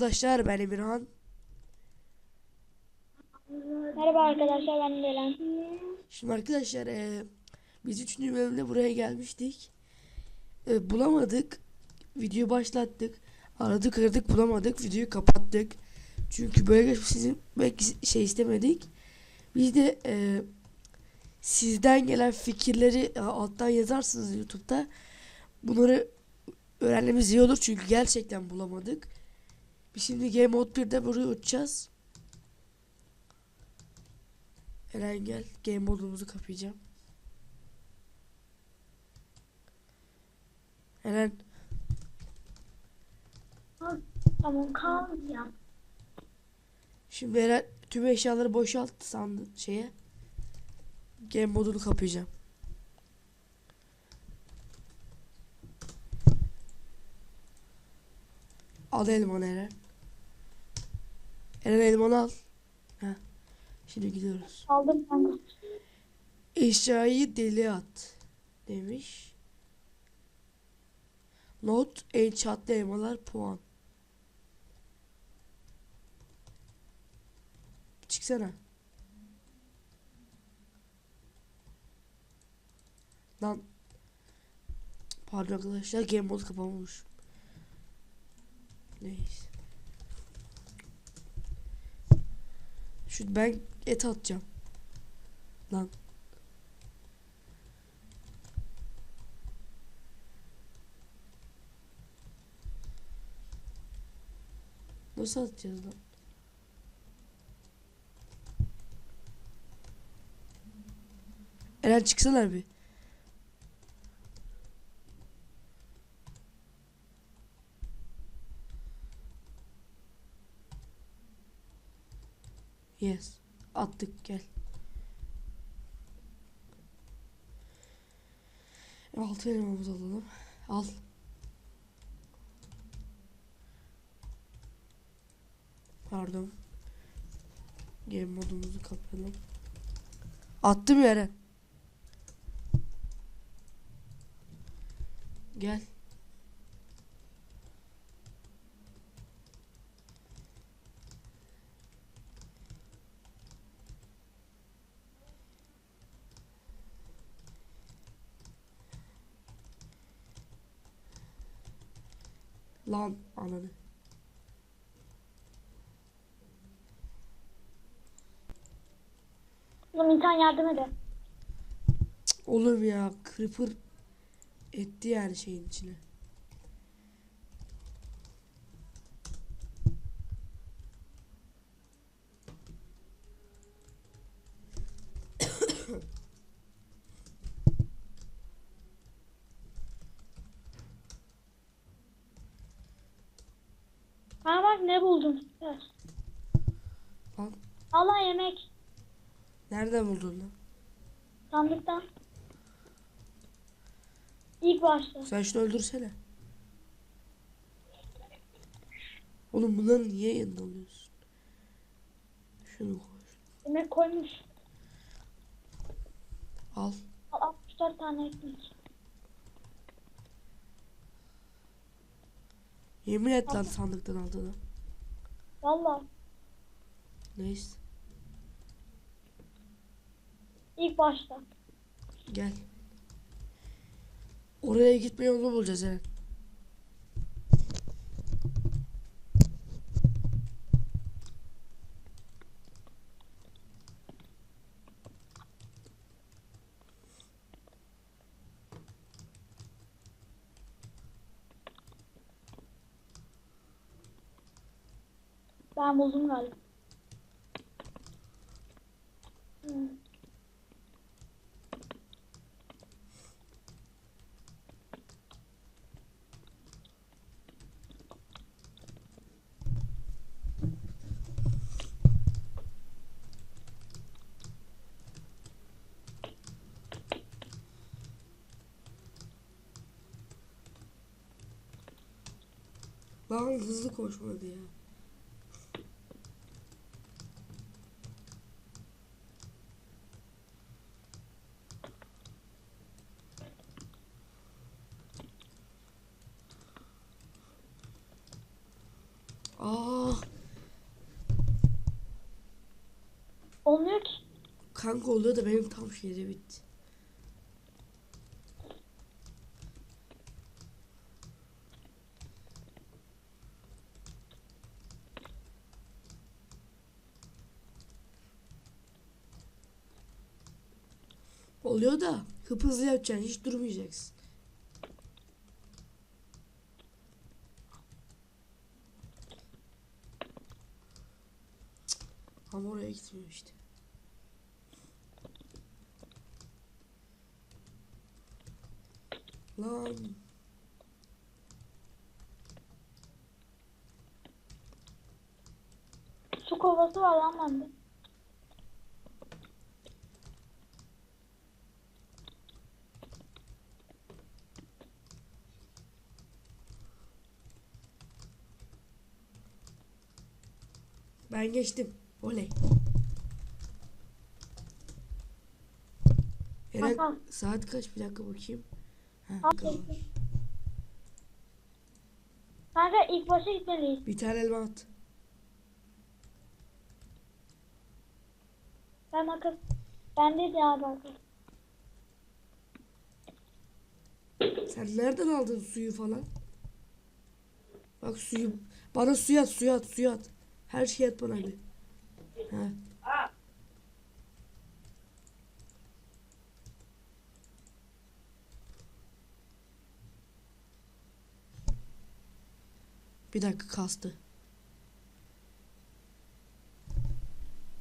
arkadaşlar ben Emirhan. Merhaba arkadaşlar ben Belen. Şimdi arkadaşlar eee, biz 3. bölümde buraya gelmiştik. Eee, bulamadık. Videoyu başlattık. Aradık aradık bulamadık. Videoyu kapattık. Çünkü böyle sizin belki şey istemedik. Biz de eee, sizden gelen fikirleri e, alttan yazarsınız YouTube'da. Bunları öğrenmemiz iyi olur çünkü gerçekten bulamadık. Şimdi Game Mode 1'de buraya uçacağız. Eren gel. Game modumuzu kapayacağım. Eren Tamam kal ya. şimdi Eren tüm eşyaları boşalt sandı şeye. Game modunu kapayacağım. Al elmanı Eren. Eren elmanı al. Heh. Şimdi gidiyoruz. Aldım ben. Eşyayı deli at demiş. Not en çatlı elmalar puan. Çıksana. Lan. Pardon arkadaşlar game mode kapanmış. Neyse. Şu ben et atacağım. Lan. Nasıl atacağız lan? Eren çıksana bir. Yes. Attık gel. Altı elmamızı alalım. Al. Pardon. Game modumuzu kapayalım. Attım yere. Gel. Lan ananı. Oğlum insan yardım ede. Oğlum ya creeper etti yani şeyin içine. Ha bak ne buldum. Evet. Lan Allah yemek. nereden buldun lan? Sandıktan. İlk başta. Sen şunu öldürsene. Oğlum bunları niye yanına alıyorsun? Şunu koy. Yemek koymuş. Al. Al 64 tane ekmek. Yemin et lan sandıktan aldığını. Valla. Neyse. ilk başta. Gel. Oraya gitme yolunu bulacağız Eren. Ben buldum galiba. Lan hızlı koşmadı ya. Kanka oluyor da benim tam şeyde bitti. Oluyor da hıp hızlı yapacaksın hiç durmayacaksın. Cık, Ama oraya gitmiyor işte. Lan Su kovası var lan bende. ben geçtim. Oley. Eren saat kaç bir dakika bakayım. Al tamam. Kanka ilk başa gitmeliyiz. Bir tane elma at. Ben makas. Bendeydi abi makas. Sen nereden aldın suyu falan? Bak suyu bana suyu at suyu at suyu at. Her şeyi at bana bir. Ha. Bir dakika kastı.